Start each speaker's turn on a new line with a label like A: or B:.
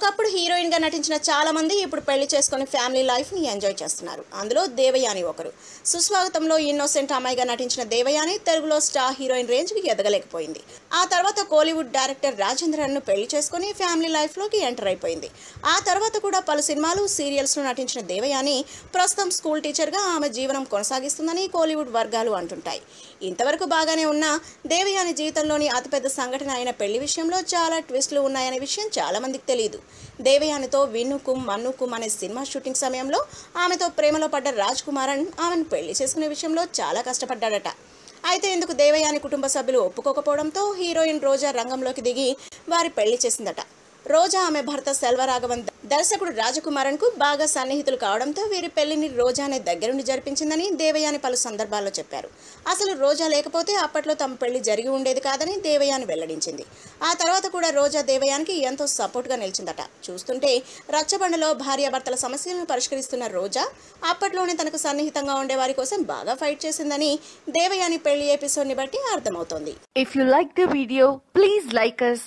A: ఒకప్పుడు హీరోయిన్గా నటించిన చాలామంది ఇప్పుడు పెళ్ళి చేసుకుని ఫ్యామిలీ లైఫ్ని ఎంజాయ్ చేస్తున్నారు. అందులో దేవయాని ఒకరు. సుస్వాగతంలో ఇన్నోసెంట్ అమ్మాయిగా నటించిన దేవయాని తెలుగులో స్టార్ హీరోయిన్ రేంజ్కి ఎదగలేకపోయింది. ఆ తర్వాత కోలీవుడ్ డైరెక్టర్ రాజేంద్రన్ను పెళ్ళి చేసుకుని ఫ్యామిలీ లైఫ్లోకి ఎంటర్ అయిపోయింది. ఆ తర్వాత కూడా పలు సినిమాలు సీరియల్స్లో నటించిన దేవయాని ప్రస్తుతం స్కూల్ టీచర్గా ఆమె జీవనం కొనసాగిస్తుందని కోలీవుడ్ వర్గాలు అంటుంటాయి. ఇంతవరకు బాగానే ఉన్న దేవయాని జీవితంలోని అతిపెద్ద సంఘటన అయిన పెళ్ళి విషయంలో చాలా ట్విస్టులు ఉన్నాయనే విషయం చాలామందికి తెలియదు దేవయానితో విన్నుకుం మన్నుకుం అనే సినిమా షూటింగ్ సమయంలో ఆమెతో ప్రేమలో పడ్డ రాజ్ కుమారన్ ఆమెను పెళ్ళి చేసుకునే విషయంలో చాలా కష్టపడ్డాడట. అయితే ఇందుకు దేవయాని కుటుంబ సభ్యులు ఒప్పుకోకపోవడంతో హీరోయిన్ రోజా రంగంలోకి దిగి వారి పెళ్ళి చేసిందట. రోజా ఆమె భర్త సెల్వరాఘవన్ దర్శకుడు రాజకుమారన్కు బాగా సన్నిహితులు కావడంతో వీరి పెళ్ళిని రోజానే దగ్గరుండి జరిపించిందని దేవయాని పలు సందర్భాల్లో చెప్పారు. అసలు రోజా లేకపోతే అప్పట్లో తమ పెళ్ళి జరిగి ఉండేది కాదని దేవయాని వెల్లడించింది. ఆ తర్వాత కూడా రోజా దేవయానికి ఎంతో సపోర్ట్గా నిలిచిందట. చూస్తుంటే రచ్చబండలో భార్యాభర్తల సమస్యలను పరిష్కరిస్తున్న రోజా అప్పట్లోనే తనకు సన్నిహితంగా ఉండే వారి కోసం బాగా ఫైట్ చేసిందని దేవయాని పెళ్ళి ఎపిసోడ్ని బట్టి అర్థమవుతోంది.
B: If you like the video please like us